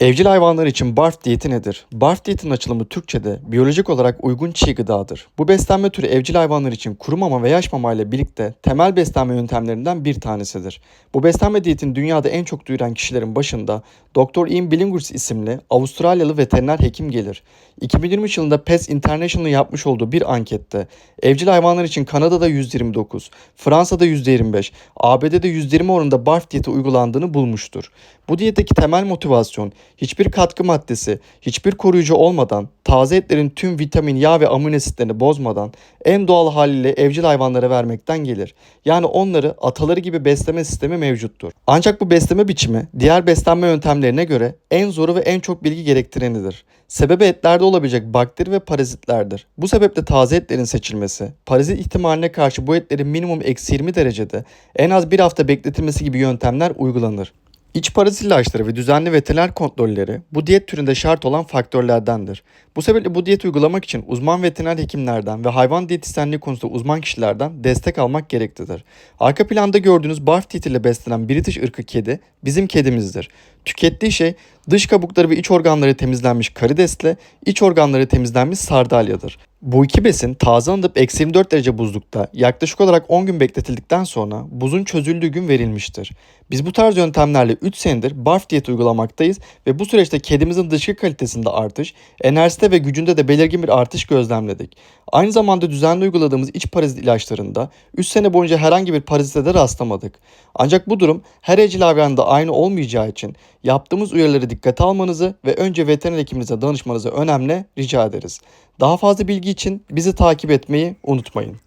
Evcil hayvanlar için barf diyeti nedir? Barf diyetinin açılımı Türkçe'de biyolojik olarak uygun çiğ gıdadır. Bu beslenme türü evcil hayvanlar için kuru mama ve yaş mama ile birlikte temel beslenme yöntemlerinden bir tanesidir. Bu beslenme diyetini dünyada en çok duyuran kişilerin başında Dr. Ian Billinghurst isimli Avustralyalı veteriner hekim gelir. 2023 yılında Pets International'ın yapmış olduğu bir ankette evcil hayvanlar için Kanada'da %29, Fransa'da %25, ABD'de %20 oranında barf diyeti uygulandığını bulmuştur. Bu diyetteki temel motivasyon hiçbir katkı maddesi, hiçbir koruyucu olmadan, taze etlerin tüm vitamin, yağ ve amino asitlerini bozmadan en doğal haliyle evcil hayvanlara vermekten gelir. Yani onları ataları gibi besleme sistemi mevcuttur. Ancak bu besleme biçimi diğer beslenme yöntemlerine göre en zoru ve en çok bilgi gerektirenidir. Sebebi etlerde olabilecek bakteri ve parazitlerdir. Bu sebeple taze etlerin seçilmesi, parazit ihtimaline karşı bu etlerin minimum eksi 20 derecede en az bir hafta bekletilmesi gibi yöntemler uygulanır. İç parazit ilaçları ve düzenli veteriner kontrolleri bu diyet türünde şart olan faktörlerdendir. Bu sebeple bu diyet uygulamak için uzman veteriner hekimlerden ve hayvan diyetisyenliği konusunda uzman kişilerden destek almak gereklidir. Arka planda gördüğünüz barf diyetiyle beslenen British ırkı kedi bizim kedimizdir. Tükettiği şey dış kabukları ve iç organları temizlenmiş karidesle iç organları temizlenmiş sardalyadır. Bu iki besin taze alınıp eksi 24 derece buzlukta yaklaşık olarak 10 gün bekletildikten sonra buzun çözüldüğü gün verilmiştir. Biz bu tarz yöntemlerle 3 senedir barf diyeti uygulamaktayız ve bu süreçte kedimizin dışkı kalitesinde artış, enerjisinde ve gücünde de belirgin bir artış gözlemledik. Aynı zamanda düzenli uyguladığımız iç parazit ilaçlarında 3 sene boyunca herhangi bir parazite de rastlamadık. Ancak bu durum her evcil hayvanda aynı olmayacağı için yaptığımız uyarıları dikkate almanızı ve önce veteriner hekiminize danışmanızı önemli rica ederiz. Daha fazla bilgi için bizi takip etmeyi unutmayın.